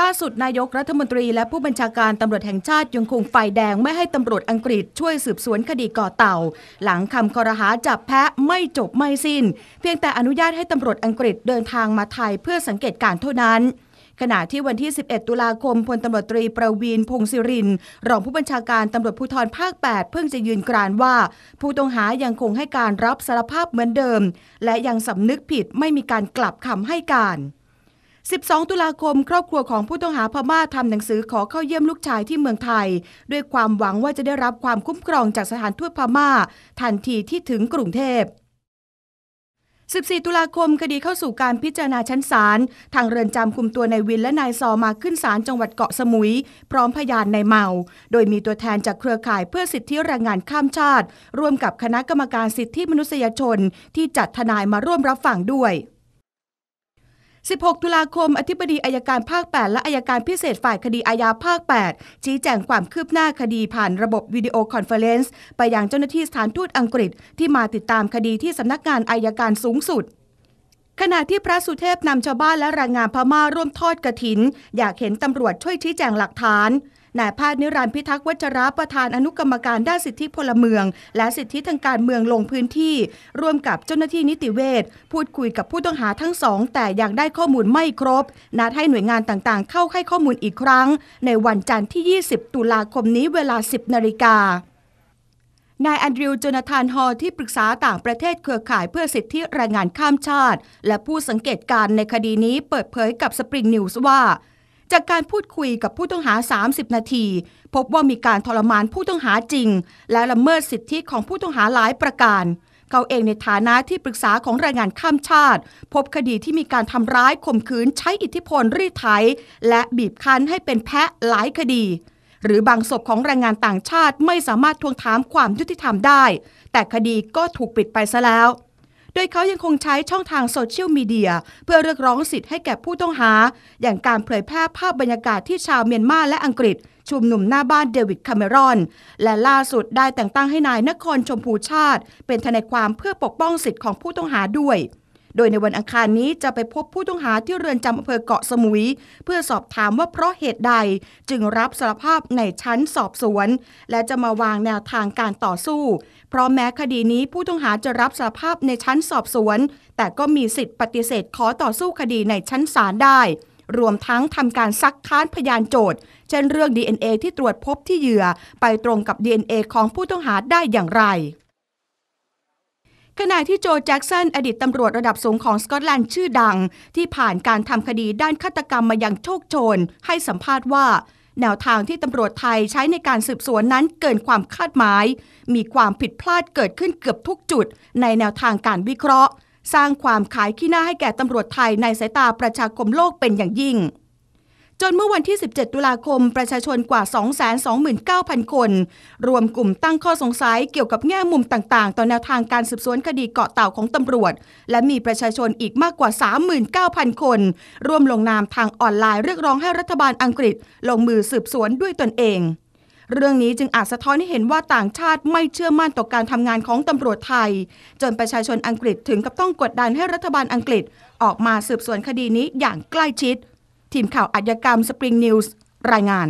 ล่าสุดนายกรัฐมนตรีและผู้บัญชาการตำรวจแห่งชาติยังคงไฟแดงไม่ให้ตำรวจอังกฤษช่วยสืบสวนคดีก่อเต่า หลังคำคอรหาจับแพะไม่จบไม่สิน้น เพียงแต่อนุญาตให้ตำรวจอังกฤษเดินทางมาไทยเพื่อสังเกตการเท่านั้นขณะที่วันที่ 11 ตุลาคม พลตำรวจตรีประวีนพงศิริน รองผู้บัญชาการตำรวจภูธรภาค 8 เพิ่งจะยืนกรานว่า ผู้ต้องหายังคงให้การรับสารภาพเหมือนเดิม และยังสำนึกผิดไม่มีการกลับคำให้การ 12 ตุลาคม ครอบครัวของผู้ต้องหาพม่าทำหนังสือขอเข้าเยี่ยมลูกชายที่เมืองไทย ด้วยความหวังว่าจะได้รับความคุ้มครองจากสถานทูตพม่า ทันทีที่ถึงกรุงเทพ14 ตุลาคม คดีเข้าสู่การพิจารณาชั้นศาล ทางเรือนจำคุมตัวนายวินและนายซอมาขึ้นศาลจังหวัดเกาะสมุย พร้อมพยานในเมา โดยมีตัวแทนจากเครือข่ายเพื่อสิทธิแรงงานข้ามชาติ ร่วมกับคณะกรรมการสิทธิมนุษยชน ที่จัดทนายมาร่วมรับฟังด้วย 16 ตุลาคม อธิบดีอายการภาค 8 และอายการพิเศษฝ่ายคดีอาญาภาค 8 ชี้แจงความคืบหน้าคดีผ่านระบบวิดีโอคอนเฟอเรนซ์ไปยังเจ้าหน้าที่สถานทูตอังกฤษ ที่มาติดตามคดีที่สำนักงานอายการสูงสุดขณะที่พระสุเทพนำชาวบ้านและแรงงานพม่าร่วมทอดกระถิน อยากเห็นตำรวจช่วยชี้แจงหลักฐาน นายแพทย์นิรันดร์พิทักษ์วัชระประธานอนุกรรมการด้านสิทธิพลเมือง และสิทธิทางการเมืองลงพื้นที่ ร่วมกับเจ้าหน้าที่นิติเวชพูดคุยกับผู้ต้องหาทั้งสอง แต่ยังได้ข้อมูลไม่ครบ นัดให้หน่วยงานต่างๆ เข้าให้ข้อมูลอีกครั้ง ในวันจันทร์ที่ 20 ตุลาคมนี้เวลา 10นาฬิกานายแอนดริวจนาธานฮอที่ปรึกษาต่างประเทศเครือข่ายเพื่อสิทธิแรงงานข้ามชาติ และผู้สังเกตการในคดีนี้เปิดเผยกับสปริงนิวส์ว่า จากการพูดคุยกับผู้ต้องหา 30 นาที พบว่ามีการทรมานผู้ต้องหาจริง และละเมิดสิทธิของผู้ต้องหาหลายประการ เขาเองในฐานะที่ปรึกษาของแรงงานข้ามชาติ พบคดีที่มีการทำร้ายข่มขืนใช้อิทธิพลรีดไถและบีบคั้นให้เป็นแพะหลายคดี หรือบางศพของแรงงานต่างชาติไม่สามารถทวงถามความยุติธรรมได้ แต่คดีก็ถูกปิดไปซะแล้ว ดยเขายังคงใช้ช่องทางโซเชียลมีเดียเพื่อเรียกร้องสิทธิ์ให้แก่ผู้ต้องหา อย่างการเผยแพร่ภาพบรรยากาศที่ชาวเมียนมาและอังกฤษ ชุมนุมหน้าบ้านเดวิดคาเมรอน และล่าสุดได้แต่งตั้งให้นายนครชมพูชาติ เป็นทนายความเพื่อปกป้องสิทธิ์ของผู้ต้องหาด้วย โดยในวันอังคารนี้จะไปพบผู้ต้องหาที่เรือนจำอำเภอเกาะสมุย เพื่อสอบถามว่าเพราะเหตุใดจึงรับสารภาพในชั้นสอบสวน และจะมาวางแนวทางการต่อสู้ เพราะแม้คดีนี้ผู้ต้องหาจะรับสารภาพในชั้นสอบสวน แต่ก็มีสิทธิ์ปฏิเสธขอต่อสู้คดีในชั้นศาลได้รวมทั้งทำการซักค้านพยานโจทย์ เช่นเรื่อง DNA ที่ตรวจพบที่เหยื่อ ไปตรงกับ DNA ของผู้ต้องหาได้อย่างไร ขณะที่โจแจ็กสันอดีตตำรวจระดับสูงของสกอตแลนด์ชื่อดัง ที่ผ่านการทำคดีด้านฆาตกรรมมาอย่างโชคโชน ให้สัมภาษณ์ว่า แนวทางที่ตำรวจไทยใช้ในการสืบสวนนั้นเกินความคาดหมาย มีความผิดพลาดเกิดขึ้นเกือบทุกจุด ในแนวทางการวิเคราะห์ สร้างความขายขี้หน้าให้แก่ตำรวจไทยในสายตาประชาคมโลกเป็นอย่างยิ่ง จนเมื่อวันที่ 17 ตุลาคม ประชาชนกว่า 229,000 คน รวมกลุ่มตั้งข้อสงสัยเกี่ยวกับแง่มุมต่างๆ ต่อแนวทางการสืบสวนคดีเกาะเต่าของตำรวจ และมีประชาชนอีกมากกว่า 39,000 คน ร่วมลงนามทางออนไลน์เรียกร้องให้รัฐบาลอังกฤษ ลงมือสืบสวนด้วยตนเองเรื่องนี้จึงอาจสะท้อนให้เห็นว่าต่างชาติไม่เชื่อมั่นต่อการทำงานของตำรวจไทย จนประชาชนอังกฤษถึงกับต้องกดดันให้รัฐบาลอังกฤษ ออกมาสืบสวนคดีนี้อย่างใกล้ชิด ทีมข่าวอัจยกรรมสปริงนิวส์รายงาน